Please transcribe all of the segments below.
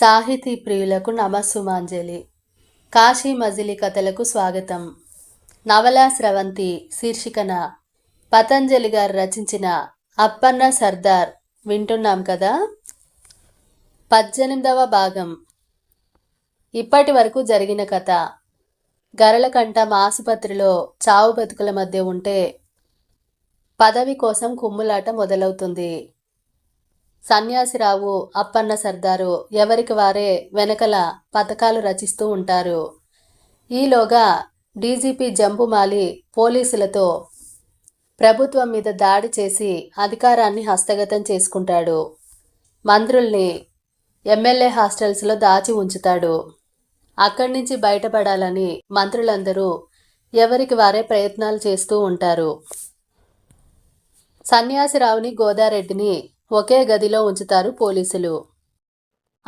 సాహితీ ప్రియులకు నమస్సుమాంజలి. కాశీ మజిలి కథలకు స్వాగతం. నవలా స్రవంతి శీర్షికన పతంజలి గారు రచించిన అప్పన్న సర్దార్ వింటున్నాం కదా? పద్దెనిమిదవ భాగం. ఇప్పటి వరకు జరిగిన కథ. గరళకంఠం ఆసుపత్రిలో చావు బతుకుల మధ్య ఉంటే పదవి కోసం కుమ్ములాట మొదలవుతుంది. సన్యాసిరావు అప్పన్న సర్దారు ఎవరికి వారే వెనకల పథకాలు రచిస్తూ ఉంటారు. ఈలోగా డీజీపీ జంబుమాలి పోలీసులతో ప్రభుత్వం మీద దాడి చేసి అధికారాన్ని హస్తగతం చేసుకుంటాడు. మంత్రుల్ని ఎమ్మెల్యే హాస్టల్స్లో దాచి ఉంచుతాడు. అక్కడి నుంచి బయటపడాలని మంత్రులందరూ ఎవరికి వారే ప్రయత్నాలు చేస్తూ ఉంటారు. సన్యాసిరావుని గోదారెడ్డిని ఒకే గదిలో ఉంచుతారు పోలీసులు.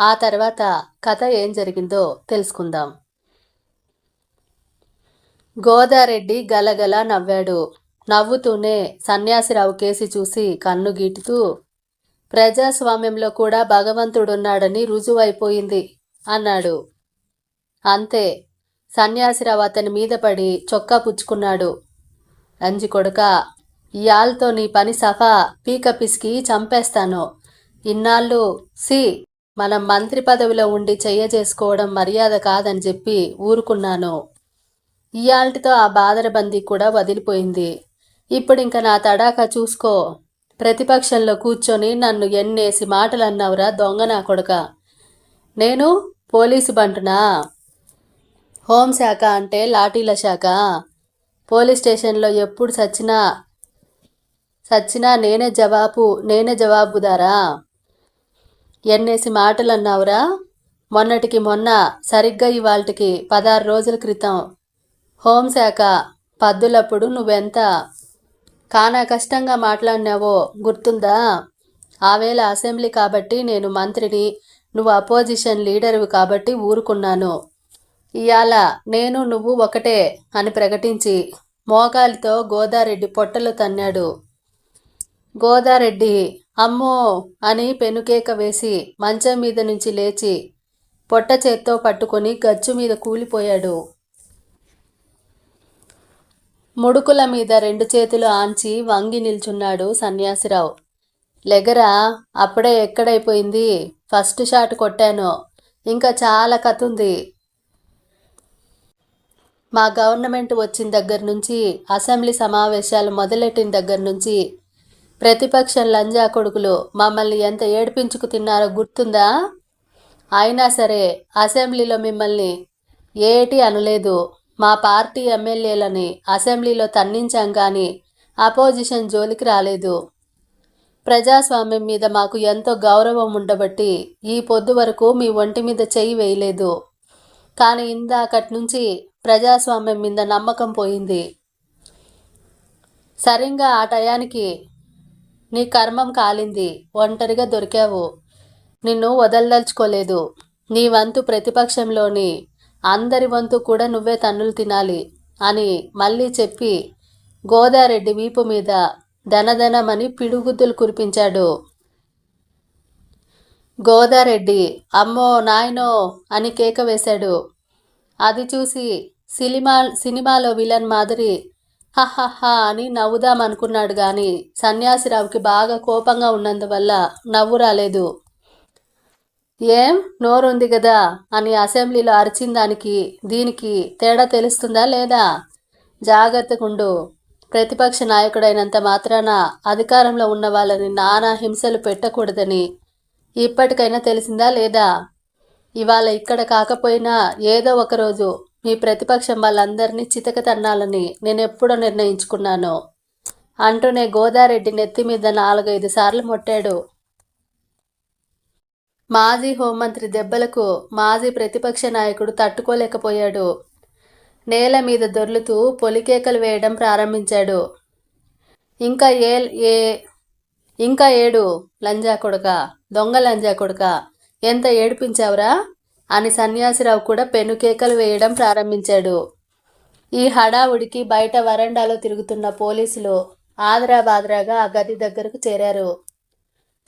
ఆ తర్వాత కథ ఏం జరిగిందో తెలుసుకుందాం. గోదారెడ్డి గలగల నవ్వాడు. నవ్వుతూనే సన్యాసిరావు కేసి చూసి కన్ను గీటుతూ ప్రజాస్వామ్యంలో కూడా భగవంతుడున్నాడని రుజువైపోయింది అన్నాడు. అంతే. సన్యాసిరావు అతని మీద పడి చొక్కా పుచ్చుకున్నాడు. అంజి కొడుక ఇయాల్తో నీ పని సఫా. పీక పిసికి చంపేస్తాను. ఇన్నాళ్ళు సి మనం మంత్రి పదవిలో ఉండి చెయ్య చేసుకోవడం మర్యాద కాదని చెప్పి ఊరుకున్నాను. ఇయాల్టితో ఆ బాదరబందీ కూడా వదిలిపోయింది. ఇప్పుడు ఇంకా నా తడాక చూసుకో. ప్రతిపక్షంలో కూర్చొని నన్ను ఎన్నేసి మాటలు అన్నావురా దొంగ నా కొడుక. నేను పోలీసు బంటునా? హోంశాఖ అంటే లాఠీల శాఖ. పోలీస్ స్టేషన్లో ఎప్పుడు చచ్చినా సచ్చినా నేనే జవాబు నేనే జవాబుదారా? ఎన్నేసి మాటలు అన్నావురా మొన్నటికి మొన్న సరిగ్గా ఇవాళకి పదహారు రోజుల క్రితం. హోంశాఖ పద్దులప్పుడు నువ్వెంత కానా కష్టంగా మాట్లాడినావో గుర్తుందా? ఆవేళ అసెంబ్లీ కాబట్టి నేను మంత్రిని నువ్వు అపోజిషన్ లీడర్వి కాబట్టి ఊరుకున్నాను. ఇవాళ నేను నువ్వు ఒకటే అని ప్రకటించి మోకాలితో గోదారెడ్డి పొట్టలు తన్నాడు. గోదారెడ్డి అమ్మో! అని పెనుకేక వేసి మంచం మీద నుంచి లేచి పొట్ట చేత్తో పట్టుకొని గచ్చు మీద కూలిపోయాడు. ముడుకుల మీద రెండు చేతులు ఆంచి వంగి నిల్చున్నాడు సన్యాసిరావు. లెగరా అప్పుడే ఎక్కడైపోయింది? ఫస్ట్ షాట్ కొట్టాను. ఇంకా చాలా కథ ఉంది మా గవర్నమెంట్ వచ్చిన దగ్గర నుంచి అసెంబ్లీ సమావేశాలు మొదలెట్టిన దగ్గర నుంచి ప్రతిపక్షం లంజా కొడుకులు మమ్మల్ని ఎంత ఏడిపించుకు తిన్నారో గుర్తుందా? అయినా సరే అసెంబ్లీలో మిమ్మల్ని ఏటి అనలేదు. మా పార్టీ ఎమ్మెల్యేలని అసెంబ్లీలో తన్నించాం కానీ అపోజిషన్ జోలికి రాలేదు. ప్రజాస్వామ్యం మీద మాకు ఎంతో గౌరవం ఉండబట్టి ఈ పొద్దు వరకు మీ ఒంటి మీద చెయ్యి వేయలేదు. కానీ ఇందాకటి నుంచి ప్రజాస్వామ్యం మీద నమ్మకం పోయింది. సరిగ్గా ఆ టయానికి నీ కర్మం కాలింది ఒంటరిగా దొరికావు. నిన్ను వదలదలుచుకోలేదు. నీ వంతు ప్రతిపక్షంలోని అందరి వంతు కూడా నువ్వే తన్నులు తినాలి అని మళ్ళీ చెప్పి గోదారెడ్డి వీపు మీద ధనధనమని పిడుగుద్దులు కురిపించాడు. గోదారెడ్డి అమ్మో నాయనో అని కేక వేశాడు. అది చూసి సినిమా సినిమాలో విలన్ మాదిరి హహహా అని నవ్వుదామనుకున్నాడు గాని సన్యాసిరావుకి బాగా కోపంగా ఉన్నందువల్ల నవ్వు రాలేదు. ఏం? నోరుంది కదా అని అసెంబ్లీలో అరిచిన దానికి దీనికి తేడా తెలుస్తుందా లేదా? జాగ్రత్తగుండు ప్రతిపక్ష నాయకుడైనంత మాత్రాన అధికారంలో ఉన్న వాళ్ళని నానా హింసలు పెట్టకూడదని ఇప్పటికైనా తెలిసిందా లేదా? ఇవాళ ఇక్కడ కాకపోయినా ఏదో ఒకరోజు మీ ప్రతిపక్షం వాళ్ళందరినీ చితక తన్నాలని నేను ఎప్పుడో నిర్ణయించుకున్నాను. అంటూనే గోదారెడ్డి నెత్తి మీద నాలుగైదు సార్లు మొట్టాడు. మాజీ హోంమంత్రి దెబ్బలకు మాజీ ప్రతిపక్ష నాయకుడు తట్టుకోలేకపోయాడు. నేల మీద దొర్లుతూ పొలికేకలు వేయడం ప్రారంభించాడు. ఇంకా ఏ ఏ ఇంకా ఏడు లంజా కొడుక దొంగ లంజా కొడుక ఎంత ఏడిపించావురా? అని సన్యాసిరావు కూడా పెనుకేకలు వేయడం ప్రారంభించాడు. ఈ హడావుడికి బయట వరండాలో తిరుగుతున్న పోలీసులు ఆదరా బాదరాగా ఆ గది దగ్గరకు చేరారు.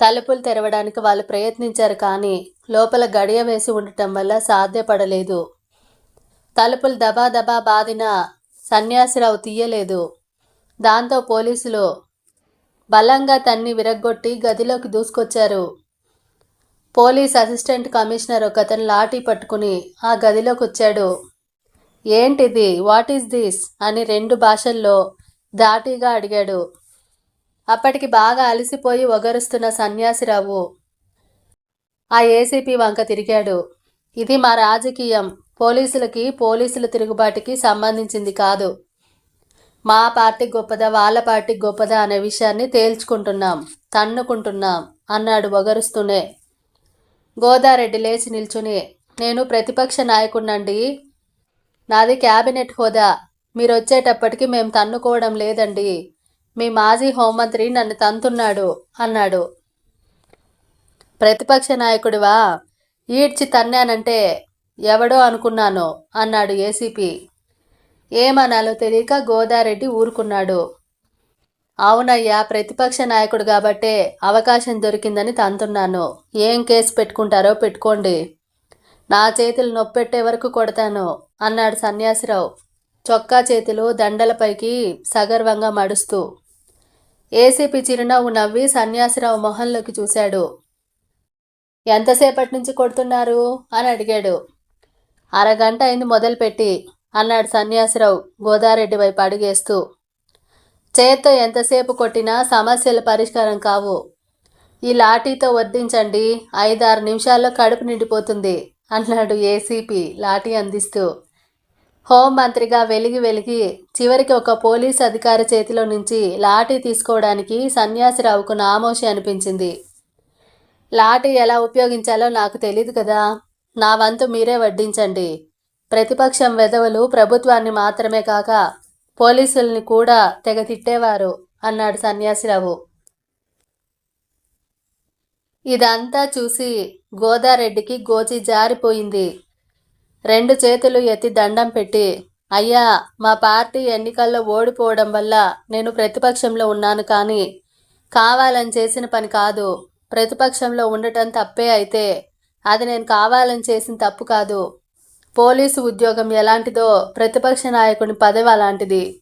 తలుపులు తెరవడానికి వాళ్ళు ప్రయత్నించారు కానీ లోపల గడియ వేసి ఉండటం వల్ల సాధ్యపడలేదు. తలుపులు దబాదబా బాదిన సన్యాసిరావు తీయలేదు. దాంతో పోలీసులు బలంగా తన్ని విరగ్గొట్టి గదిలోకి దూసుకొచ్చారు. పోలీస్ అసిస్టెంట్ కమిషనర్ ఒకతను లాఠీ పట్టుకుని ఆ గదిలోకి వచ్చాడు ఏంటిది? What is this? అని రెండు భాషల్లో దాటిగా అడిగాడు. అప్పటికి బాగా అలసిపోయి ఒగరుస్తున్న సన్యాసిరావు ఆ ఏసీపీ వంక తిరిగాడు. ఇది మా రాజకీయం. పోలీసులకి పోలీసుల తిరుగుబాటుకి సంబంధించింది కాదు. మా పార్టీ గొప్పదా వాళ్ళ పార్టీ గొప్పదా అనే విషయాన్ని తేల్చుకుంటున్నాం తన్నుకుంటున్నాం అన్నాడు ఒగరుస్తూనే. గోదారెడ్డి లేచి నిల్చుని నేను ప్రతిపక్ష నాయకుడినండి నాది క్యాబినెట్ హోదా. మీరు వచ్చేటప్పటికి మేము తన్నుకోవడం లేదండి. మీ మాజీ హోంమంత్రి నన్ను తంతున్నాడు అన్నాడు. ప్రతిపక్ష నాయకుడివా? ఈడ్చి తన్నానంటే ఎవడో అనుకున్నాను అన్నాడు ఏసీపీ. ఏమనాలో తెలియక గోదారెడ్డి ఊరుకున్నాడు. అవునయ్యా ప్రతిపక్ష నాయకుడు కాబట్టే అవకాశం దొరికిందని తంతున్నాను. ఏం కేసు పెట్టుకుంటారో పెట్టుకోండి. నా చేతులు నొప్పెట్టే వరకు కొడతాను అన్నాడు సన్యాసిరావు. చొక్కా చేతులు దండలపైకి సగర్వంగా మడుస్తూ. ఏసీపీ చిరునవ్వు నవ్వి సన్యాసిరావు మొహంలోకి చూశాడు. ఎంతసేపటి నుంచి కొడుతున్నారు? అని అడిగాడు. అరగంట అయింది మొదలుపెట్టి అన్నాడు సన్యాసిరావు గోదారెడ్డి వైపు అడుగేస్తూ. చేత్తో ఎంతసేపు కొట్టినా సమస్యలు పరిష్కారం కావు. ఈ లాఠీతో వర్ధించండి ఐదారు నిమిషాల్లో కడుపు నిండిపోతుంది అన్నాడు ఏసీపీ లాఠీ అందిస్తూ. హోంమంత్రిగా వెలిగి వెలిగి చివరికి ఒక పోలీస్ అధికారి చేతిలో నుంచి లాఠీ తీసుకోవడానికి సన్యాసిరావుకు నామోషి అనిపించింది. లాఠీ ఎలా ఉపయోగించాలో నాకు తెలియదు కదా. నా వంతు మీరే వడ్డించండి. ప్రతిపక్షం వెధవలు ప్రభుత్వాన్ని మాత్రమే కాక పోలీసుల్ని కూడా తెగ తిట్టేవారు అన్నాడు సన్యాసిరావు. ఇదంతా చూసి గోదారెడ్డికి గోచి జారిపోయింది. రెండు చేతులు ఎత్తి దండం పెట్టి అయ్యా మా పార్టీ ఎన్నికల్లో ఓడిపోవడం వల్ల నేను ప్రతిపక్షంలో ఉన్నాను కానీ కావాలని చేసిన పని కాదు. ప్రతిపక్షంలో ఉండటం తప్పే అయితే అది నేను కావాలని చేసిన తప్పు కాదు. పోలీసు ఉద్యోగం ఎలాంటిదో ప్రతిపక్ష నాయకుని పదవి అలాంటిది.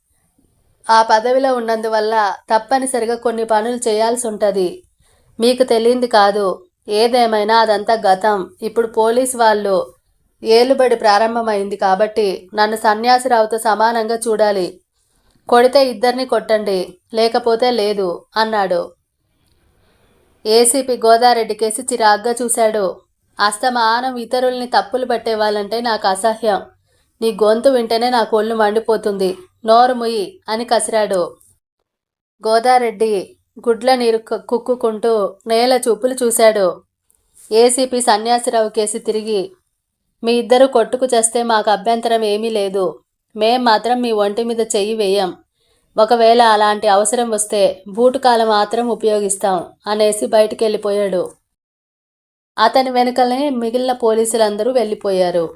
ఆ పదవిలో ఉన్నందువల్ల తప్పనిసరిగా కొన్ని పనులు చేయాల్సి ఉంటుంది. మీకు తెలియంది కాదు. ఏదేమైనా అదంతా గతం. ఇప్పుడు పోలీసు వాళ్ళు ఏలుబడి ప్రారంభమైంది కాబట్టి నన్ను సన్యాసిరావుతో సమానంగా చూడాలి. కొడితే ఇద్దరిని కొట్టండి. లేకపోతే లేదు అన్నాడు. ఏసీపీ గోదారెడ్డి కేసి చిరాగ్గా చూశాడు. అస్తమానం ఇతరుల్ని తప్పులు పట్టేవాళ్ళంటే నాకు అసహ్యం. నీ గొంతు వింటేనే నా కొళ్ళు మండిపోతుంది. నోరు ముయ్యి అని కసిరాడు. గోదారెడ్డి గుడ్ల నీరు కుక్కుకుంటూ నేల చూపులు చూశాడు. ఏసీపీ సన్యాసిరావు కేసి తిరిగి మీ ఇద్దరు కొట్టుకు చేస్తే మాకు అభ్యంతరం ఏమీ లేదు. మేం మాత్రం మీ ఒంటి మీద చెయ్యి వేయం. ఒకవేళ అలాంటి అవసరం వస్తే బూటుకాల మాత్రం ఉపయోగిస్తాం అనేసి బయటికి వెళ్ళిపోయాడు అతని వెనుకనే మిగిలిన పోలీసులందరూ వెళ్ళిపోయారు.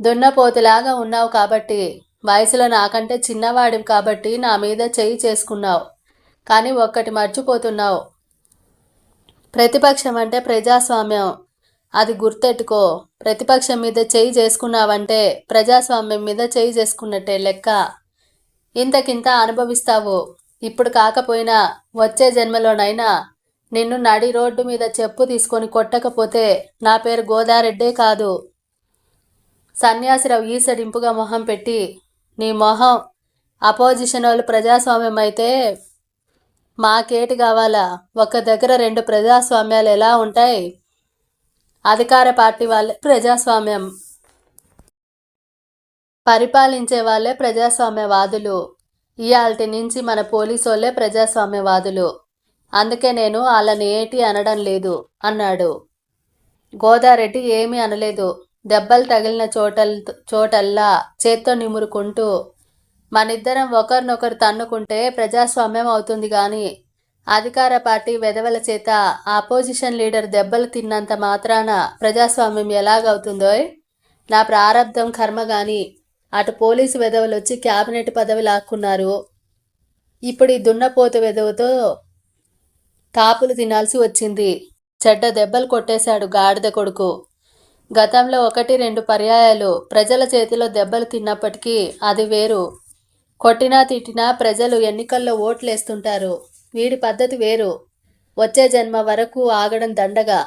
దున్నపోతులాగా ఉన్నావు కాబట్టి వయసులో నాకంటే చిన్నవాడివి కాబట్టి నా మీద చేయి చేసుకున్నావు. కానీ ఒక్కటి మర్చిపోతున్నావు. ప్రతిపక్షం అంటే ప్రజాస్వామ్యం. అది గుర్తెట్టుకో. ప్రతిపక్షం మీద చేయి చేసుకున్నావంటే ప్రజాస్వామ్యం మీద చేయి చేసుకున్నట్టే లెక్క. ఇంతకింత అనుభవిస్తావు. ఇప్పుడు కాకపోయినా వచ్చే జన్మలోనైనా నిన్ను నడి రోడ్డు మీద చెప్పు తీసుకొని కొట్టకపోతే నా పేరు గోదారెడ్డే కాదు. సన్యాసిరావు ఈసడింపుగా మొహం పెట్టి నీ మొహం అపోజిషన్ వాళ్ళు ప్రజాస్వామ్యం అయితే మాకేటి కావాలా? ఒక దగ్గర రెండు ప్రజాస్వామ్యాలు ఎలా ఉంటాయి? అధికార పార్టీ వాళ్ళే ప్రజాస్వామ్యం. పరిపాలించే వాళ్ళే ప్రజాస్వామ్యవాదులు. ఇయాల్టి నుంచి మన పోలీసు వాళ్ళే ప్రజాస్వామ్యవాదులు. అందుకే నేను వాళ్ళని ఏటి అనడం లేదు అన్నాడు. గోదారెడ్డి ఏమీ అనలేదు. దెబ్బలు తగిలిన చోటల్ చోటల్లా చేత్తో నిమురుకుంటూ మనిద్దరం ఒకరినొకరు తన్నుకుంటే ప్రజాస్వామ్యం అవుతుంది కానీ అధికార పార్టీ వెధవల చేత ఆపోజిషన్ లీడర్ దెబ్బలు తిన్నంత మాత్రాన ప్రజాస్వామ్యం ఎలాగవుతుందో నా ప్రారంధం కర్మ కానీ అటు పోలీసు వెధవలు వచ్చి క్యాబినెట్ పదవి లాక్కున్నారు. ఇప్పుడు ఈ దున్నపోతు వెధవతో కాపులు తినాల్సి వచ్చింది. చెడ్డ దెబ్బలు కొట్టేశాడు గాడిద కొడుకు. గతంలో ఒకటి రెండు పర్యాయాలు ప్రజల చేతిలో దెబ్బలు తిన్నప్పటికీ అది వేరు. కొట్టినా తిట్టినా ప్రజలు ఎన్నికల్లో ఓట్లేస్తుంటారు. వీడి పద్ధతి వేరు. వచ్చే జన్మ వరకు ఆగడం దండగా.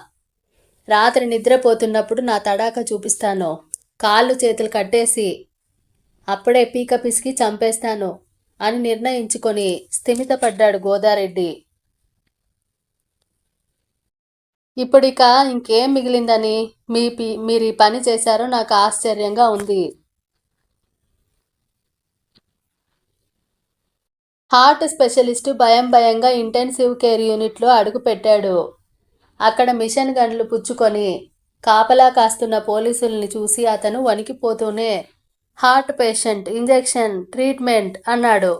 రాత్రి నిద్రపోతున్నప్పుడు నా తడాక చూపిస్తాను. కాళ్ళు చేతులు కట్టేసి అప్పుడే పీక పిసికి చంపేస్తాను అని నిర్ణయించుకొని స్థిమితపడ్డాడు గోదారెడ్డి. ఇప్పుడిక ఇంకేం మిగిలిందని మీ పి మీరు ఈ పని చేశారో నాకు ఆశ్చర్యంగా ఉంది. హార్ట్ స్పెషలిస్టు భయం భయంగా ఇంటెన్సివ్ కేర్ యూనిట్లో అడుగు పెట్టాడు అక్కడ మిషన్ గన్లు పుచ్చుకొని కాపలా కాస్తున్న పోలీసుల్ని చూసి అతను వణికిపోతూనే హార్ట్ పేషెంట్ ఇంజెక్షన్ ట్రీట్మెంట్ అన్నాడు.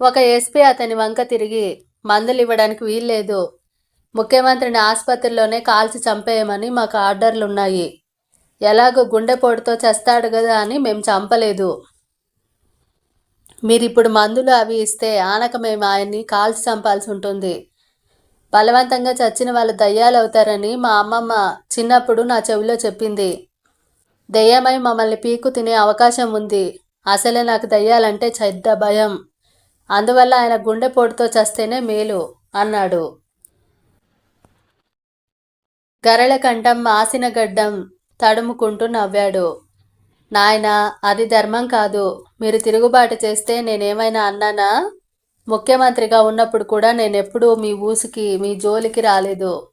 ఒక ఎస్పీ అతని వంక తిరిగి మందులు ఇవ్వడానికి వీల్లేదు ముఖ్యమంత్రిని ఆసుపత్రిలోనే కాల్చి చంపేయమని మాకు ఆర్డర్లు ఉన్నాయి ఎలాగో గుండెపోటుతో చస్తాడు కదా అని మేము చంపలేదు. మీరు ఇప్పుడు మందులు అవి ఇస్తే ఆనక మేము ఆయన్ని కాల్చి చంపాల్సి ఉంటుంది. బలవంతంగా చచ్చిన వాళ్ళు దయ్యాలు అవుతారని మా అమ్మమ్మ చిన్నప్పుడు నా చెవిలో చెప్పింది. దయ్యమై మమ్మల్ని పీకు తినే అవకాశం ఉంది. అసలే నాకు దయ్యాలంటే చెడ్డ భయం. అందువల్ల ఆయన గుండెపోటుతో చస్తేనే మేలు అన్నాడు. గరళకంఠం మాసిన గడ్డం తడుముకుంటూ నవ్వాడు. నాయనా అది ధర్మం కాదు. మీరు తిరుగుబాటు చేస్తే నేనేమైనా అన్నానా? ముఖ్యమంత్రిగా ఉన్నప్పుడు కూడా నేనెప్పుడూ మీ ఊసుకి మీ జోలికి రాలేదు.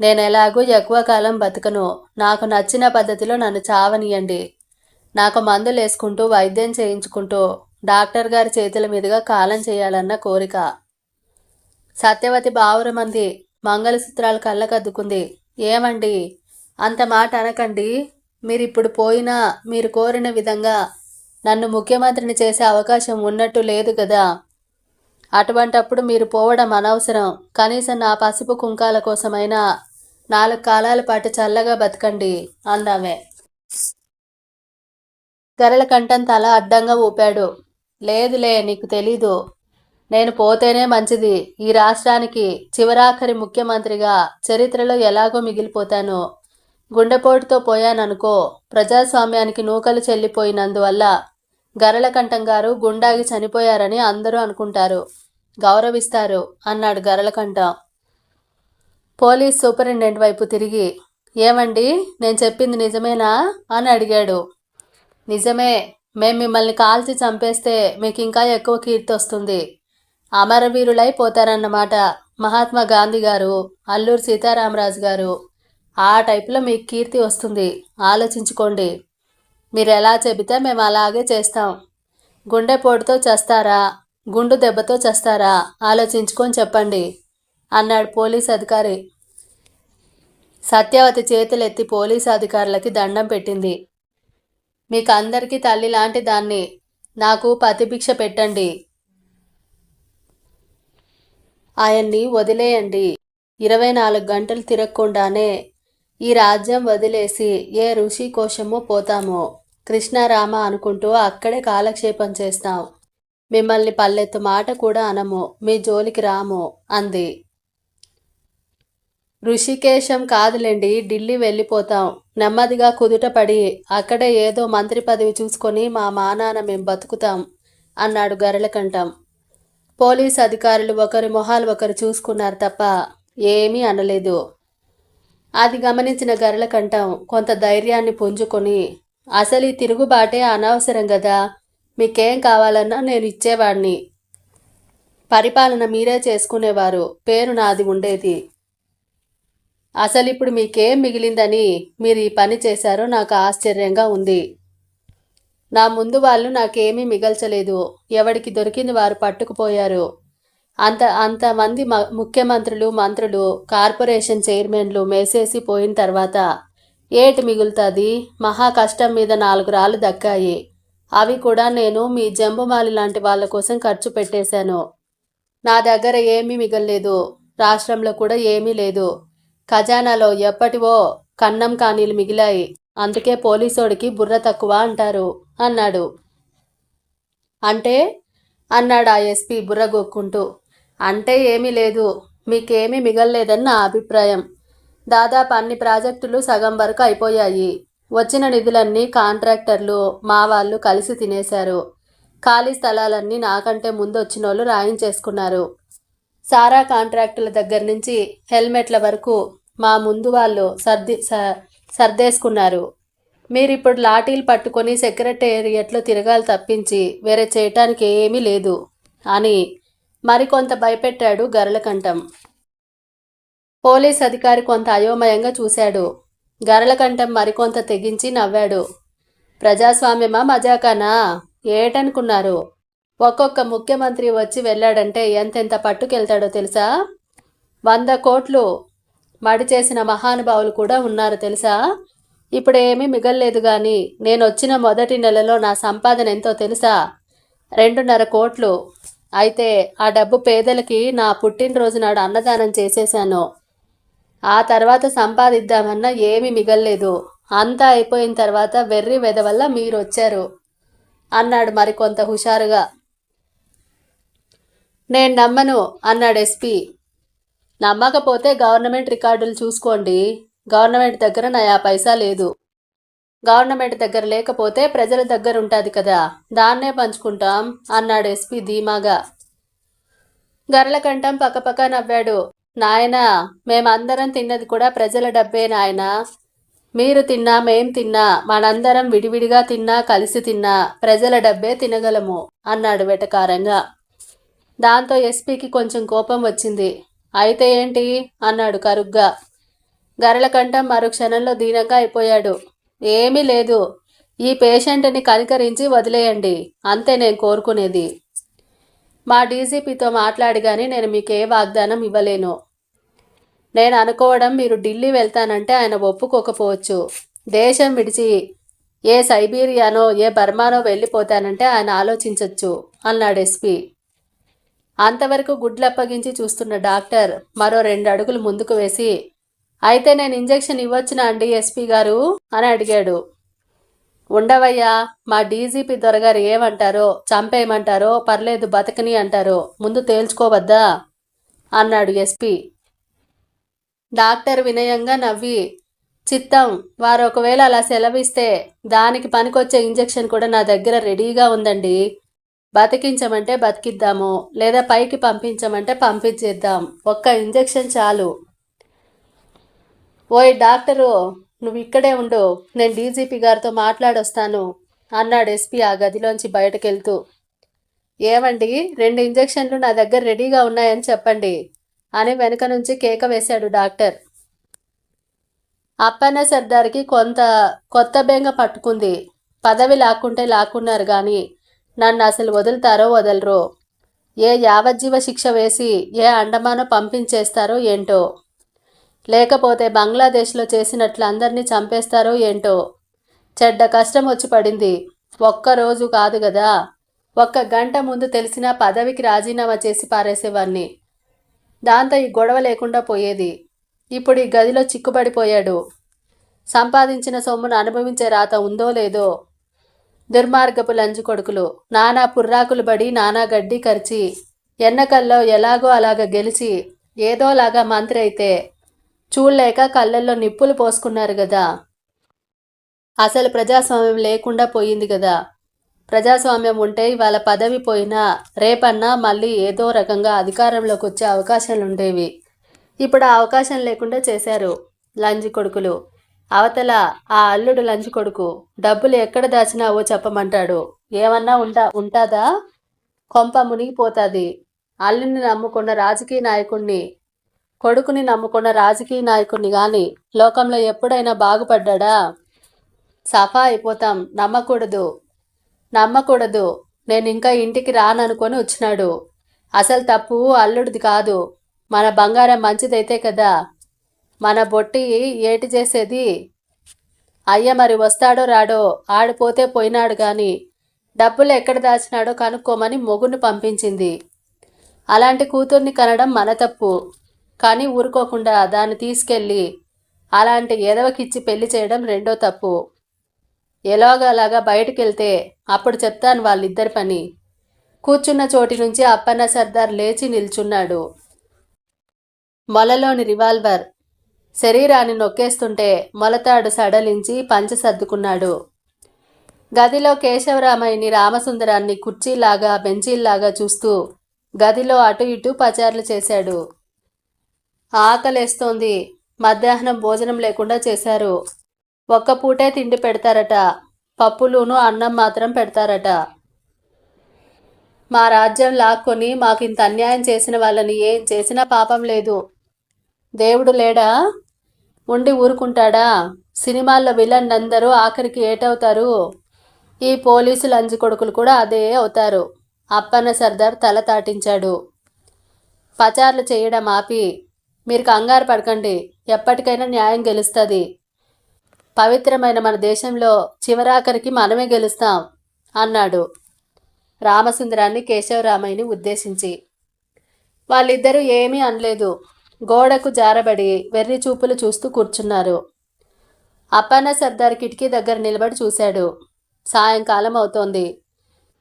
నేను ఎలాగూ ఎక్కువ కాలం బతకను. నాకు నచ్చిన పద్ధతిలో నన్ను చావనియండి. నాకు మందులు వేసుకుంటూ వైద్యం చేయించుకుంటూ డాక్టర్ గారి చేతుల మీదుగా కాలం చేయాలన్న కోరిక. సత్యవతి బావురమంది మంగళసూత్రాలు కళ్ళకద్దుకుంది. ఏమండి అంత మాట అనకండి. మీరు ఇప్పుడు పోయినా మీరు కోరిన విధంగా నన్ను ముఖ్యమంత్రిని చేసే అవకాశం ఉన్నట్టు లేదు కదా అటువంటప్పుడు మీరు పోవడం అనవసరం. కనీసం నా పసుపు కుంకాల కోసమైనా నాలుగు కాలాల పాటు చల్లగా బతకండి అందామే గరల కంఠం తల అడ్డంగా ఊపాడు. లేదులే నీకు తెలీదు. నేను పోతేనే మంచిది. ఈ రాష్ట్రానికి చివరాఖరి ముఖ్యమంత్రిగా చరిత్రలో ఎలాగో మిగిలిపోతాను. గుండెపోటుతో పోయాననుకో ప్రజాస్వామ్యానికి నూకలు చెల్లిపోయినందువల్ల గరళకంఠం గారు గుండాగి చనిపోయారని అందరూ అనుకుంటారు. గౌరవిస్తారు అన్నాడు గరళకంఠం. పోలీస్ సూపరింటెండెంట్ వైపు తిరిగి ఏమండి నేను చెప్పింది నిజమేనా? అని అడిగాడు. నిజమే. మేం మిమ్మల్ని కాల్చి చంపేస్తే మీకు ఇంకా ఎక్కువ కీర్తి వస్తుంది అమరవీరులై పోతారన్నమాట మహాత్మా గాంధీ గారు అల్లూరు సీతారామరాజు గారు. ఆ టైపులో మీకు కీర్తి వస్తుంది. ఆలోచించుకోండి. మీరు ఎలా చెబితే మేము అలాగే చేస్తాం. గుండెపోటుతో చేస్తారా? గుండు దెబ్బతో చేస్తారా? ఆలోచించుకొని చెప్పండి. అన్నాడు పోలీస్ అధికారి. సత్యవతి చేతులెత్తి పోలీసు అధికారులకి దండం పెట్టింది. మీకు అందరికీ తల్లి లాంటి దాన్ని నాకు పతిభిక్ష పెట్టండి. ఆయన్ని వదిలేయండి. ఇరవై నాలుగు గంటలు తిరగకుండానే ఈ రాజ్యం వదిలేసి ఏ ఋషి కోశమో పోతామో. కృష్ణారామ అనుకుంటూ అక్కడే కాలక్షేపం చేస్తాం. మిమ్మల్ని పల్లెత్తు మాట కూడా అనము. మీ జోలికి రాము అంది. ఋషికేశం కాదులేండి ఢిల్లీ వెళ్ళిపోతాం. నెమ్మదిగా కుదుటపడి అక్కడే ఏదో మంత్రి పదవి చూసుకొని మా మానాన మేం బతుకుతాం అన్నాడు గరళకంఠం. పోలీస్ అధికారులు ఒకరి మొహాలు ఒకరు చూసుకున్నారు తప్ప ఏమీ అనలేదు. అది గమనించిన గరల కంఠం కొంత ధైర్యాన్ని పుంజుకొని అసలు ఈ తిరుగుబాటే అనవసరం కదా మీకేం కావాలన్నా నేను ఇచ్చేవాడిని. పరిపాలన మీరే చేసుకునేవారు పేరు నాది ఉండేది. అసలు ఇప్పుడు మీకేం మిగిలిందని మీరు ఈ పని చేశారో నాకు ఆశ్చర్యంగా ఉంది. నా ముందు వాళ్ళు నాకేమీ మిగల్చలేదు. ఎవడికి దొరికింది వారు పట్టుకుపోయారు. అంత అంతమంది మ ముఖ్యమంత్రులు మంత్రులు కార్పొరేషన్ చైర్మన్లు మేసేసి పోయిన తర్వాత ఏటి మిగులుతుంది? మహా కష్టం మీద నాలుగు రాళ్ళు దక్కాయి. అవి కూడా నేను మీ జంబుమాలి లాంటి వాళ్ళ కోసం ఖర్చు పెట్టేశాను. నా దగ్గర ఏమీ మిగల్లేదు. రాష్ట్రంలో కూడా ఏమీ లేదు. ఖజానాలో ఎప్పటివో కన్నం కానీలు మిగిలాయి. అందుకే పోలీసోడికి బుర్ర తక్కువ అంటారు అన్నాడు. అంటే? అన్నాడు ఆ ఎస్పీ బుర్ర గొక్కుంటూ. అంటే ఏమీ లేదు. మీకేమీ మిగల్లేదని నా అభిప్రాయం. దాదాపు అన్ని ప్రాజెక్టులు సగం వరకు అయిపోయాయి. వచ్చిన నిధులన్నీ కాంట్రాక్టర్లు మా వాళ్ళు కలిసి తినేశారు. ఖాళీ స్థలాలన్నీ నాకంటే ముందు వచ్చిన వాళ్ళు రాయించేసుకున్నారు. సారా కాంట్రాక్టుల దగ్గర నుంచి హెల్మెట్ల వరకు మా ముందు వాళ్ళు సర్ది స- సర్దేసుకున్నారు. మీరిప్పుడు లాఠీలు పట్టుకొని సెక్రటేరియట్లో తిరగాలి తప్పించి వేరే చేయటానికి ఏమీ లేదు. అని మరికొంత భయపెట్టాడు గరళకంఠం. పోలీస్ అధికారి కొంత అయోమయంగా చూశాడు. గరళకంఠం మరికొంత తెగించి నవ్వాడు. ప్రజాస్వామ్యమా మజాకానా? ఏటనుకున్నారు? ఒక్కొక్క ముఖ్యమంత్రి వచ్చి వెళ్ళాడంటే ఎంతెంత పట్టుకెళ్తాడో తెలుసా? వంద కోట్లు మడి చేసిన మహానుభావులు కూడా ఉన్నారు తెలుసా? ఇప్పుడేమీ మిగల్లేదు కానీ నేను వచ్చిన మొదటి నెలలో నా సంపాదన ఎంతో తెలుసా? రెండున్నర కోట్లు. అయితే ఆ డబ్బు పేదలకి నా పుట్టినరోజు నాడు అన్నదానం చేసేశాను. ఆ తర్వాత సంపాదిద్దామన్నా ఏమీ మిగల్లేదు. అంతా అయిపోయిన తర్వాత వెర్రి వెదవల్ల మీరు వచ్చారు అన్నాడు మరికొంత హుషారుగా. నేను నమ్మను అన్నాడు ఎస్పీ. నమ్మకపోతే గవర్నమెంట్ రికార్డులు చూసుకోండి. గవర్నమెంట్ దగ్గర నయా పైసా లేదు. గవర్నమెంట్ దగ్గర లేకపోతే ప్రజల దగ్గర ఉంటుంది కదా. దాన్నే పంచుకుంటాం అన్నాడు ఎస్పీ ధీమాగా. గరలకంఠం పక్కపక్క నవ్వాడు. నాయనా మేమందరం తిన్నది కూడా ప్రజల డబ్బే నాయనా. మీరు తిన్నా మేం తిన్నా మనందరం విడివిడిగా తిన్నా కలిసి తిన్నా ప్రజల డబ్బే తినగలము అన్నాడు వెటకారంగా. దాంతో ఎస్పీకి కొంచెం కోపం వచ్చింది. అయితే ఏంటి? అన్నాడు కరుగ్గా. గరళకంఠం మరు క్షణంలో దీనంగా అయిపోయాడు. ఏమీ లేదు. ఈ పేషెంట్ని కనికరించి వదిలేయండి. అంతే నేను కోరుకునేది. మా డీజీపీతో మాట్లాడి కానీ నేను మీకు ఏ వాగ్దానం ఇవ్వలేను. నేను అనుకోవడం మీరు ఢిల్లీ వెళ్తానంటే ఆయన ఒప్పుకోకపోవచ్చు. దేశం విడిచి ఏ సైబీరియానో ఏ బర్మానో వెళ్ళిపోతానంటే ఆయన ఆలోచించవచ్చు అన్నాడు ఎస్పీ. అంతవరకు గుడ్లు అప్పగించి చూస్తున్న డాక్టర్ మరో రెండు అడుగులు ముందుకు వేసి అయితే నేను ఇంజెక్షన్ ఇవ్వచ్చునా అండి ఎస్పీ గారు? అని అడిగాడు. ఉండవయ్యా మా డీజీపీ దొరగారు ఏమంటారో చంపేయమంటారో పర్లేదు బతకని అంటారో ముందు తేల్చుకోవద్దా? అన్నాడు ఎస్పీ. డాక్టర్ వినయంగా నవ్వి చిత్తం వారు ఒకవేళ అలా సెలవిస్తే దానికి పనికొచ్చే ఇంజెక్షన్ కూడా నా దగ్గర రెడీగా ఉందండి. బతికించమంటే బతికిద్దాము లేదా పైకి పంపించమంటే పంపించేద్దాం. ఒక్క ఇంజెక్షన్ చాలు. ఓయ్ డాక్టరు నువ్వు ఇక్కడే ఉండు. నేను డీజీపీ గారితో మాట్లాడొస్తాను అన్నాడు ఎస్పీ ఆ గదిలోంచి బయటకెళ్తూ. ఏమండి రెండు ఇంజెక్షన్లు నా దగ్గర రెడీగా ఉన్నాయని చెప్పండి అని వెనుక నుంచి కేక వేశాడు డాక్టర్. అప్పన్న సర్దార్కి కొంత కొత్త బెంగ పట్టుకుంది. పదవి లాక్కుంటే లాక్కున్నారు కానీ నన్ను అసలు వదులుతారో వదలరో? ఏ యావజ్జీవ శిక్ష వేసి ఏ అండమానో పంపించేస్తారో ఏంటో? లేకపోతే బంగ్లాదేశ్లో చేసినట్లు అందరినీ చంపేస్తారో ఏంటో? చెడ్డ కష్టం వచ్చి పడింది. ఒక్కరోజు కాదు కదా ఒక్క గంట ముందు తెలిసిన పదవికి రాజీనామా చేసి పారేసేవాణ్ణి. దాంతో ఈ గొడవ లేకుండా పోయేది. ఇప్పుడు ఈ గదిలో చిక్కుబడిపోయాడు. సంపాదించిన సొమ్మును అనుభవించే రాత ఉందో లేదో దుర్మార్గపు లంచు కొడుకులు. నానా పుర్రాకులు బడి నానా గడ్డి కరిచి ఎన్నకల్లో ఎలాగో అలాగ గెలిచి ఏదోలాగా మంత్రి అయితే చూడలేక కళ్ళల్లో నిప్పులు పోసుకున్నారు కదా అసలు ప్రజాస్వామ్యం లేకుండా పోయింది కదా ప్రజాస్వామ్యం ఉంటే ఇవాళ పదవి పోయినా రేపన్నా మళ్ళీ ఏదో రకంగా అధికారంలోకి వచ్చే అవకాశాలు ఉండేవి ఇప్పుడు ఆ అవకాశం లేకుండా చేశారు లంజి కొడుకులు. అవతల ఆ అల్లుడు లంచ్ కొడుకు డబ్బులు ఎక్కడ దాచినావో చెప్పమంటాడు. ఏమన్నా ఉంటా ఉంటాదా? కొంప మునిగిపోతుంది. అల్లుని నమ్ముకున్న రాజకీయ నాయకుణ్ణి కొడుకుని నమ్ముకున్న రాజకీయ నాయకుణ్ణి కానీ లోకంలో ఎప్పుడైనా బాగుపడ్డా సఫా అయిపోతాం. నమ్మకూడదు. నమ్మకూడదు. నేను ఇంకా ఇంటికి రాననుకొని వచ్చినాడు. అసలు తప్పు అల్లుడిది కాదు. మన బంగారం మంచిదైతే కదా? మన బొట్టి ఏటి చేసేది? అయ్య మరి వస్తాడో రాడో ఆడిపోతే పోయినాడు కానీ డబ్బులు ఎక్కడ దాచినాడో కనుక్కోమని మొగుని పంపించింది. అలాంటి కూతుర్ని కనడం మన తప్పు. కానీ ఊరుకోకుండా దాన్ని తీసుకెళ్ళి అలాంటి ఎదవకిచ్చి పెళ్ళి చేయడం రెండో తప్పు. ఎలాగలాగా బయటకెళ్తే వెళ్తే అప్పుడు చెప్తాను వాళ్ళిద్దరి పని. కూర్చున్న చోటి నుంచి అప్పన్న సర్దార్ లేచి నిల్చున్నాడు. మొలలోని రివాల్వర్ శరీరాన్ని నొక్కేస్తుంటే మొలతాడు సడలించి పంచ సర్దుకున్నాడు గదిలో కేశవరామయ్యని రామసుందరాన్ని కుర్చీలాగా బెంచీల్లాగా చూస్తూ గదిలో అటు ఇటు పచార్లు చేశాడు. ఆకలేస్తోంది. మధ్యాహ్నం భోజనం లేకుండా చేశారు. ఒక్క పూటే తిండి పెడతారట. పప్పులును అన్నం మాత్రం పెడతారట. మా రాజ్యం లాక్కొని మాకు ఇంత అన్యాయం చేసిన వాళ్ళని ఏం చేసినా పాపం లేదు. దేవుడు లేడా? ఉండి ఊరుకుంటాడా? సినిమాల్లో విలన్ అందరూ ఆఖరికి ఏటవుతారు? ఈ పోలీసులు అంజు కొడుకులు కూడా అదే అవుతారు. అప్పన్న సర్దార్ తల తాటించాడు. పచార్లు చేయడం ఆపి మీరు కంగారు పడకండి ఎప్పటికైనా న్యాయం గెలుస్తుంది. పవిత్రమైన మన దేశంలో చివరాఖరికి మనమే గెలుస్తాం అన్నాడు. రామసుందరాన్ని కేశవరామయ్యని ఉద్దేశించి. వాళ్ళిద్దరూ ఏమీ అనలేదు. గోడకు జారబడి వెర్రి చూపులు చూస్తూ కూర్చున్నారు. అప్పన్న సర్దార్ కిటికీ దగ్గర నిలబడి చూశాడు. సాయంకాలం అవుతోంది.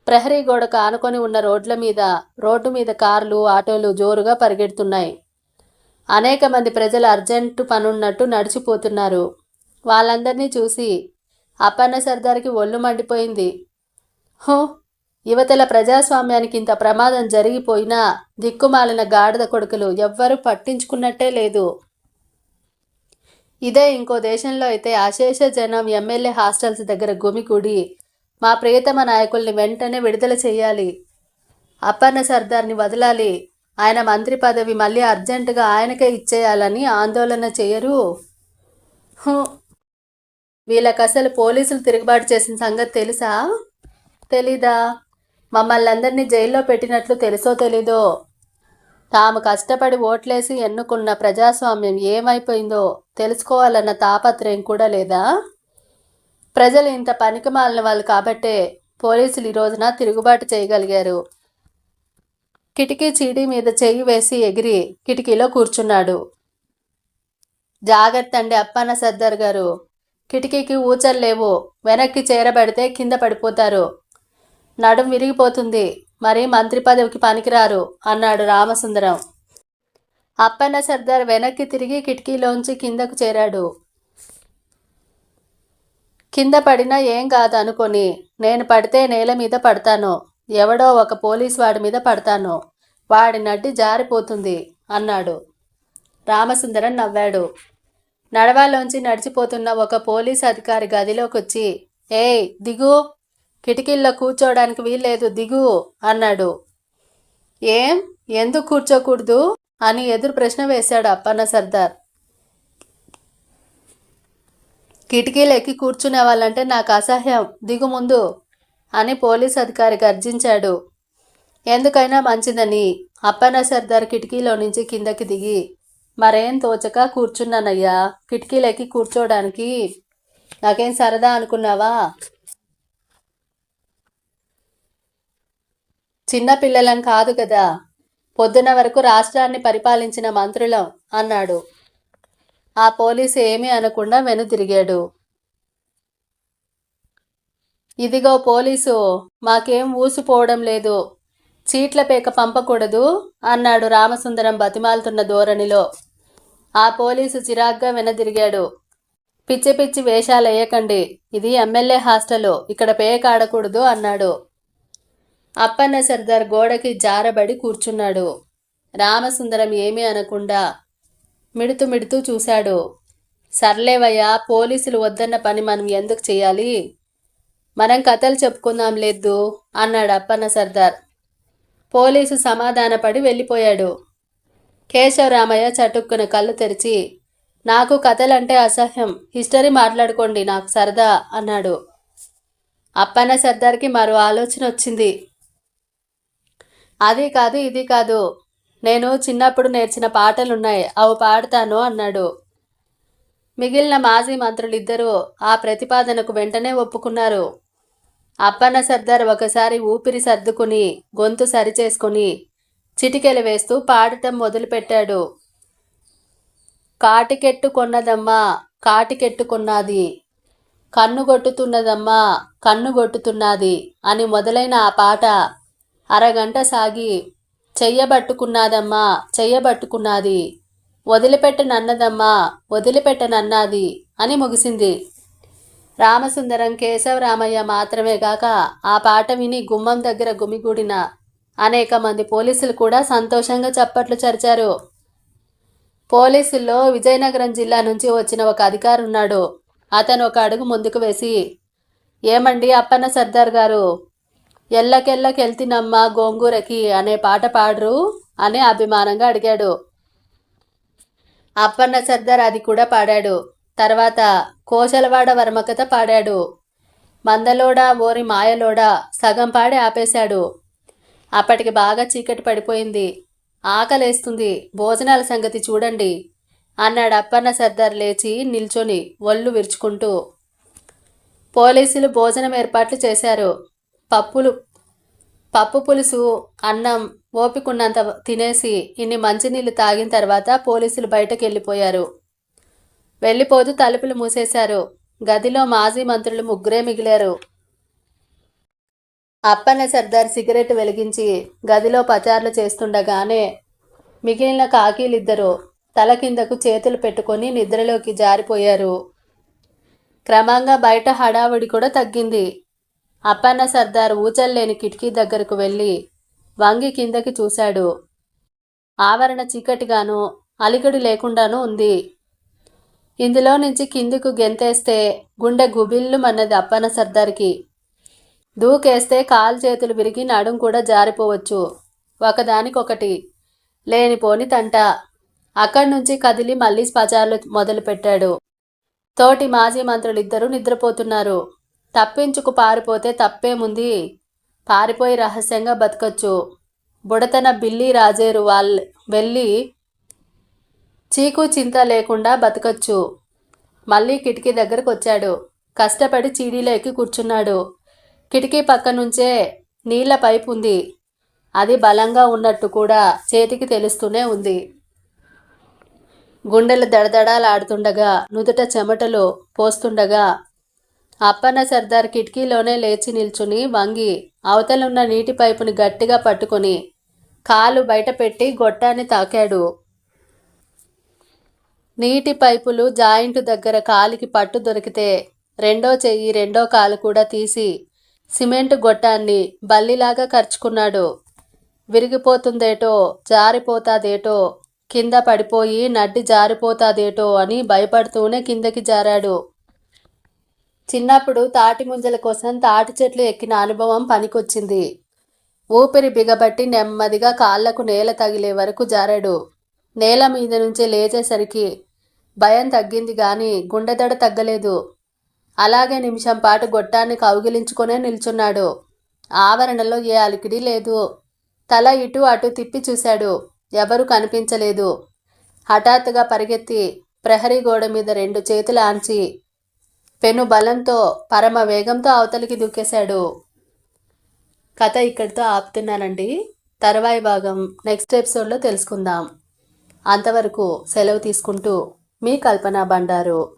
ప్రహరీ గోడకు ఆనుకొని ఉన్న రోడ్ల మీద రోడ్డు మీద కార్లు ఆటోలు జోరుగా పరిగెడుతున్నాయి. అనేక మంది ప్రజలు అర్జెంటు పనున్నట్టు నడిచిపోతున్నారు. వాళ్ళందరినీ చూసి అప్పన్న సర్దార్కి ఒళ్ళు మండిపోయింది. హో యువతల ప్రజాస్వామ్యానికి ఇంత ప్రమాదం జరిగిపోయినా దిక్కుమాలిన గాడిద కొడుకులు ఎవ్వరూ పట్టించుకున్నట్టే లేదు. ఇదే ఇంకో దేశంలో అయితే అశేష జనం ఎమ్మెల్యే హాస్టల్స్ దగ్గర గుమికూడి మా ప్రియతమ నాయకుల్ని వెంటనే విడుదల చేయాలి. అప్పన్న సర్దార్ని వదలాలి. ఆయన మంత్రి పదవి మళ్ళీ అర్జెంటుగా ఆయనకే ఇచ్చేయాలని ఆందోళన చేయరు. హు. వీళ్ళకి అసలు పోలీసులు తిరుగుబాటు చేసిన సంగతి తెలుసా? తెలీదా? మమ్మల్ని అందరినీ జైల్లో పెట్టినట్లు తెలుసో తెలీదో? తాము కష్టపడి ఓట్లేసి ఎన్నుకున్న ప్రజాస్వామ్యం ఏమైపోయిందో తెలుసుకోవాలన్న తాపత్రయం కూడా లేదా? ప్రజలు ఇంత పనికిమాలిన వాళ్ళు కాబట్టే పోలీసులు ఈ రోజున తిరుగుబాటు చేయగలిగారు. కిటికీ చీడీ మీద చెయ్యి వేసి ఎగిరి కిటికీలో కూర్చున్నాడు. జాగ్రత్త అండి అప్పన్న సర్దార్ గారు. కిటికీకి ఊచలు లేవు. వెనక్కి చేరబడితే కింద పడిపోతారు. నడుం విరిగిపోతుంది. మరి మంత్రి పదవికి పనికిరారు అన్నాడు రామసుందరం. అప్పన్న సర్దార్ వెనక్కి తిరిగి కిటికీలోంచి కిందకు చేరాడు. కింద పడినా ఏం కాదు అనుకొని నేను పడితే నేల మీద పడతాను. ఎవడో ఒక పోలీస్ వాడి మీద పడతాను. వాడి నడ్డి జారిపోతుంది అన్నాడు. రామసుందరం నవ్వాడు. నడవాలోంచి నడిచిపోతున్న ఒక పోలీస్ అధికారి గదిలోకి వచ్చి ఏయ్ దిగు. కిటికీల్లో కూర్చోవడానికి వీల్లేదు దిగు అన్నాడు. ఏం? ఎందుకు కూర్చోకూడదు? అని ఎదురు ప్రశ్న వేశాడు అప్పన్న సర్దార్. కిటికీలు ఎక్కి కూర్చునే వాళ్ళంటే నాకు అసహ్యం దిగు ముందు అని పోలీస్ అధికారి గర్జించాడు. ఎందుకైనా మంచిదని. అప్పన్న సర్దార్ కిటికీలో నుంచి కిందకి దిగి మరేం తోచక కూర్చున్నానయ్యా? కిటికీలెక్కి కూర్చోడానికి నాకేం సరదా అనుకున్నావా? చిన్న పిల్లలం కాదు కదా పొద్దున వరకు రాష్ట్రాన్ని పరిపాలించిన మంత్రులం అన్నాడు. ఆ పోలీసు ఏమీ అనకుండా వెనుతిరిగాడు ఇదిగో పోలీసు మాకేం ఊసిపోవడం లేదు. చీట్ల పేక పంపకూడదు అన్నాడు రామసుందరం బతిమాలుతున్న ధోరణిలో. ఆ పోలీసు చిరాగ్గా వెనదిరిగాడు పిచ్చి పిచ్చి వేషాలు వేయకండి ఇది ఎమ్మెల్యే హాస్టలు. ఇక్కడ పేక ఆడకూడదు అన్నాడు. అప్పన్న సర్దార్ గోడకి జారబడి కూర్చున్నాడు. రామసుందరం ఏమీ అనకుండా మిడుతు మిడుతూ చూశాడు. సర్లేవయ్యా పోలీసులు వద్దన్న పని మనం ఎందుకు చేయాలి? మనం కథలు చెప్పుకుందాం లేదు అన్నాడు అప్పన్న సర్దార్. పోలీసు సమాధానపడి వెళ్ళిపోయాడు. కేశవరామయ్య చటుక్కున కళ్ళు తెరిచి నాకు కథలంటే అసహ్యం హిస్టరీ మాట్లాడుకోండి నాకు సరదా అన్నాడు. అప్పన్న సర్దార్కి మరో ఆలోచన వచ్చింది. అది కాదు ఇది కాదు. నేను చిన్నప్పుడు నేర్చిన పాటలున్నాయి అవి పాడతాను అన్నాడు. మిగిలిన మాజీ మంత్రులిద్దరూ ఆ ప్రతిపాదనకు వెంటనే ఒప్పుకున్నారు. అప్పన్న సర్దార్ ఒకసారి ఊపిరి సర్దుకుని గొంతు సరిచేసుకుని చిటికెలు వేస్తూ పాడటం మొదలుపెట్టాడు. కాటికెట్టు కొన్నదమ్మా కాటికెట్టు కన్నుగొట్టుతున్నదమ్మా కన్నుగొట్టుతున్నది అని మొదలైన ఆ పాట అరగంట సాగి చెయ్యబట్టుకున్నాదమ్మా చెయ్యబట్టుకున్నాది. వదిలిపెట్టనన్నదమ్మా వదిలిపెట్టనన్నాది అని ముగిసింది. రామసుందరం కేశవరామయ్య మాత్రమే గాక ఆ పాట విని గుమ్మం దగ్గర గుమిగూడిన అనేక మంది పోలీసులు కూడా సంతోషంగా చప్పట్లు చరిచారు. పోలీసుల్లో విజయనగరం జిల్లా నుంచి వచ్చిన ఒక అధికారి ఉన్నాడు అతను ఒక అడుగు ముందుకు వేసి ఏమండి అప్పన్న సర్దార్ గారు ఎల్లకెళ్ళకెళ్తినమ్మా గోంగూరకి అనే పాట పాడరు అని అభిమానంగా అడిగాడు. అప్పన్న సర్దార్ అది కూడా పాడాడు. తర్వాత కోశలవాడ వర్మకథ పాడాడు. మందలోడ ఓరి మాయలోడ సగం పాడి ఆపేశాడు. అప్పటికి బాగా చీకటి పడిపోయింది. ఆకలేస్తుంది. భోజనాల సంగతి చూడండి అన్నాడు అప్పన్న సర్దార్ లేచి నిల్చొని ఒళ్ళు విరుచుకుంటూ. పోలీసులు భోజనం ఏర్పాట్లు చేశారు. పప్పులు పప్పు పులుసు అన్నం ఓపికున్నంత తినేసి ఇన్ని మంచినీళ్ళు తాగిన తర్వాత పోలీసులు బయటకు వెళ్ళిపోయారు. వెళ్ళిపోతూ తలుపులు మూసేశారు. గదిలో మాజీ మంత్రులు ముగ్గురే మిగిలారు. అప్పన్న సర్దార్ సిగరెట్ వెలిగించి గదిలో పచార్లు చేస్తుండగానే మిగిలిన కాకీలిద్దరూ తల కిందకు చేతులు పెట్టుకొని నిద్రలోకి జారిపోయారు. క్రమంగా బయట హడావుడి కూడా తగ్గింది. అప్పన్న సర్దార్ ఊచల్లేని కిటికీ దగ్గరకు వెళ్ళి వంగి కిందకి చూశాడు. ఆవరణ చీకటిగాను అలిగడి లేకుండానూ ఉంది. ఇందులో నుంచి కిందికు గెంతేస్తే గుండె గుబిల్లుమన్నది అప్పన్న సర్దార్కి. దూకేస్తే కాలు చేతులు విరిగి నడుం కూడా జారిపోవచ్చు. ఒకదానికొకటి లేనిపోని తంట. అక్కడి నుంచి కదిలి మళ్ళీ స్పజార్లు మొదలుపెట్టాడు. తోటి మాజీ మంత్రులిద్దరూ నిద్రపోతున్నారు. తప్పించుకు పారిపోతే తప్పేముంది? పారిపోయి రహస్యంగా బతకచ్చు. బుడతన బిల్లి రాజేరు వాళ్ళ వెళ్ళి చీకు చింత లేకుండా బతకచ్చు. మళ్ళీ కిటికీ దగ్గరకు వచ్చాడు. కష్టపడి చీడీలో ఎక్కి కూర్చున్నాడు. కిటికీ పక్క నుంచే నీళ్ళ పైపు ఉంది. అది బలంగా ఉన్నట్టు కూడా చేతికి తెలుస్తూనే ఉంది. గుండెలు దడదడాలాడుతుండగా నుదుట చెమటలు పోస్తుండగా అప్పన్న సర్దార్ కిటికీలోనే లేచి నిల్చుని వంగి అవతలున్న నీటి పైపుని గట్టిగా పట్టుకొని కాలు బయటపెట్టి గొట్టాన్ని తాకాడు. నీటి పైపులు జాయింట్ దగ్గర కాలికి పట్టు దొరికితే రెండో చెయ్యి రెండో కాలు కూడా తీసి సిమెంట్ గొట్టాన్ని బల్లిలాగా ఖర్చుకున్నాడు విరిగిపోతుందేటో జారిపోతాదేటో కింద పడిపోయి నడ్డి జారిపోతాదేటో అని భయపడుతూనే కిందకి జారాడు. చిన్నప్పుడు తాటి ముంజల కోసం తాటి చెట్లు ఎక్కిన అనుభవం పనికొచ్చింది. ఊపిరి బిగబట్టి నెమ్మదిగా కాళ్ళకు నేల తగిలే వరకు జారాడు. నేల మీద నుంచి లేచేసరికి భయం తగ్గింది గాని గుండెదడ తగ్గలేదు. అలాగే నిమిషం పాటు గొట్టాన్ని కౌగిలించుకునే నిల్చున్నాడు. ఆవరణలో ఏ అలికిడి లేదు. తల ఇటు అటు తిప్పి చూశాడు. ఎవరు కనిపించలేదు. హఠాత్తుగా పరిగెత్తి ప్రహరీ గోడ మీద రెండు చేతులు ఆంచి పెను బలంతో పరమ వేగంతో అవతలికి దూకేశాడు. కథ ఇక్కడితో ఆపుతున్నానండి. తర్వాయి భాగం నెక్స్ట్ ఎపిసోడ్లో తెలుసుకుందాం. అంతవరకు సెలవు తీసుకుంటూ మీ కల్పన బండారు.